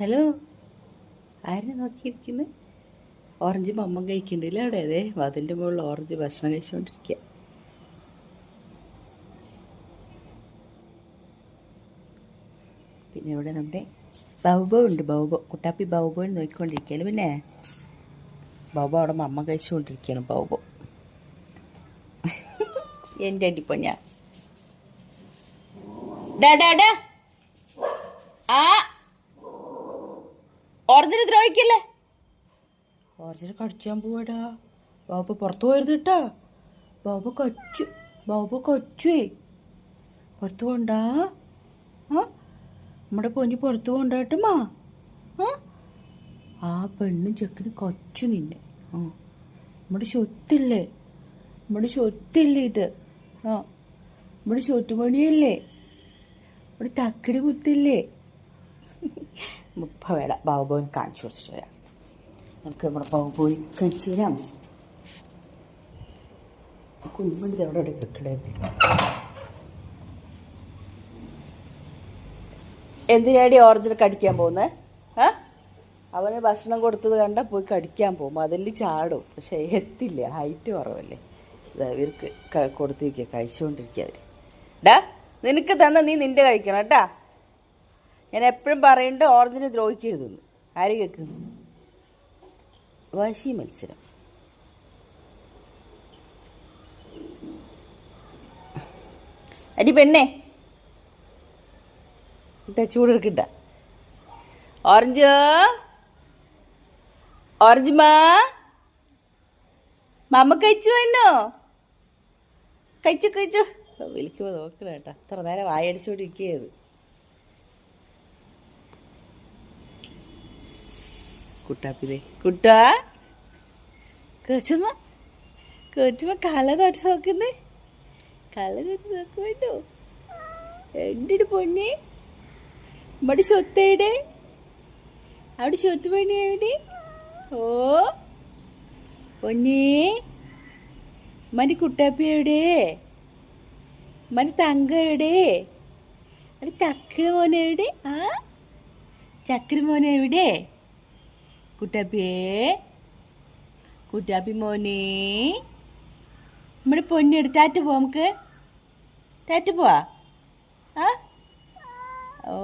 Hello. ആരെ നോക്കിയിരിക്കുന്നത് orange മമ്മം കഴിക്കണ്ടില്ല അവിടെ? അതെ അതിന്റെ മുകളിൽ ഓറഞ്ച് ഭക്ഷണം കഴിച്ചുകൊണ്ടിരിക്കുക പിന്നെ ഇവിടെ നമ്മുടെ ബൗബോ ഉണ്ട് ബൗബോ. കുട്ടാപ്പി ബൗബോ നോക്കിക്കൊണ്ടിരിക്കുകയാണ് പിന്നെ ബൗബോ അവിടെ മമ്മ കഴിച്ചുകൊണ്ടിരിക്കുകയാണ് ബൗബോ. എന്റെ അടിപ്പോ ഞാൻ ഡാ ഡാ ഡാ ആ ഓറഞ്ചിന് ദ്രോഹിക്കല്ലേ? ഓർജിനെ കടിച്ചാൻ പോവാടാ. ബാബു പുറത്തു പോയത് കേട്ടാ ബാബു കൊച്ചു. ബാബു കൊച്ചുവേ പുറത്തു പോണ്ടാ? നമ്മുടെ പൊഞ്ഞു പുറത്തു പോണ്ടാട്ടുമാ ആ? ആ പെണ്ണും ചെക്കനും കൊച്ചു നിന്നെ. നമ്മുടെ ശൊത്തില്ലേ നമ്മുടെ ശൊത്തില്ലേ ഇത്? ആ. നമ്മുടെ ശൊത്തുപണിയല്ലേ നമ്മുടെ തക്കിടി മുത്തില്ലേ? മുപ്പ വേട ബാബുബോയിൻ കാണിച്ചു കൊടുത്തിട്ട് വരാം. നമുക്ക് നമ്മുടെ ബാബുപോയി കഴിച്ചു തരാം. കുഞ്ഞുമണി അവിടെ അവിടെ എടുക്കണേ എന്തിനാടി ഓറഞ്ചിൽ കടിക്കാൻ പോകുന്നത് അവന് ഭക്ഷണം കൊടുത്തത് കണ്ട പോയി കടിക്കാൻ പോകും. അതിൽ ചാടും. പക്ഷെ എത്തില്ല. ഹൈറ്റ് കുറവല്ലേ. ഇവർക്ക് കൊടുത്തിരിക്കുക കഴിച്ചുകൊണ്ടിരിക്കുക അവർ ഡാ നിനക്ക് തന്നെ നീ നിന്റെ കഴിക്കണം കേട്ടാ. ഞാൻ എപ്പോഴും പറയുന്നുണ്ട് ഓറഞ്ചിനെ ദ്രോഹിക്കരുതെന്ന് ആര് കേൾക്കുന്നു വാശി മത്സരം. അരി പെണ്ണേ. ഇട്ടാ ചൂടെടുക്കട്ട ഓറഞ്ച്. ഓറഞ്ച് മാ. മമ്മ കഴിച്ചു എന്നോ? കഴിച്ചു കഴിച്ചു. വിളിക്കുമ്പോൾ നോക്കണ അത്ര നേരം വായടിച്ചുകൊണ്ടിരിക്കുകയത് കുട്ടാപ്പിതേ. കുട്ടാ കൊച്ചുമ്മ കൊച്ചുമ്മ കാല തൊട്ട് നോക്കുന്നേ. കല തൊട്ട് നോക്കുവേണ്ടോ എന്റെ പൊന്നെ? നമ്മുടെ സ്വത്തേടെ അവിടെ സ്വത്ത് പണി എവിടെ? ഓ പൊന്നേ. മനി കുട്ടാപ്പി എവിടെ? മനി തങ്ക എവിടെ? അവിടെ ചക്കര മോനെവിടെ ആ? ചക്കര മോനെവിടെ എവിടെ? കുട്ടാപ്പിയേ കുട്ടാപ്പി മോനെ. നമ്മുടെ പൊന്നെടുത്ത് ടാറ്റ പോവാം നമുക്ക്? താറ്റ് പോവാ? ആ? ഓ.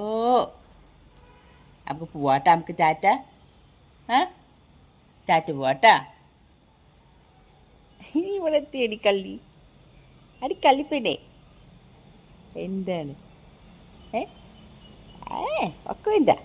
നമുക്ക് പോവാട്ടാ നമുക്ക് ടാറ്റ ആ? ടാറ്റ പോവാട്ടാ. ഇവിടെ എത്തി അടിക്കള്ളി. അടിക്കള്ളിപ്പെണ്ണേ എന്താണ്? ഏ? ഏ ഒക്കെ എന്താ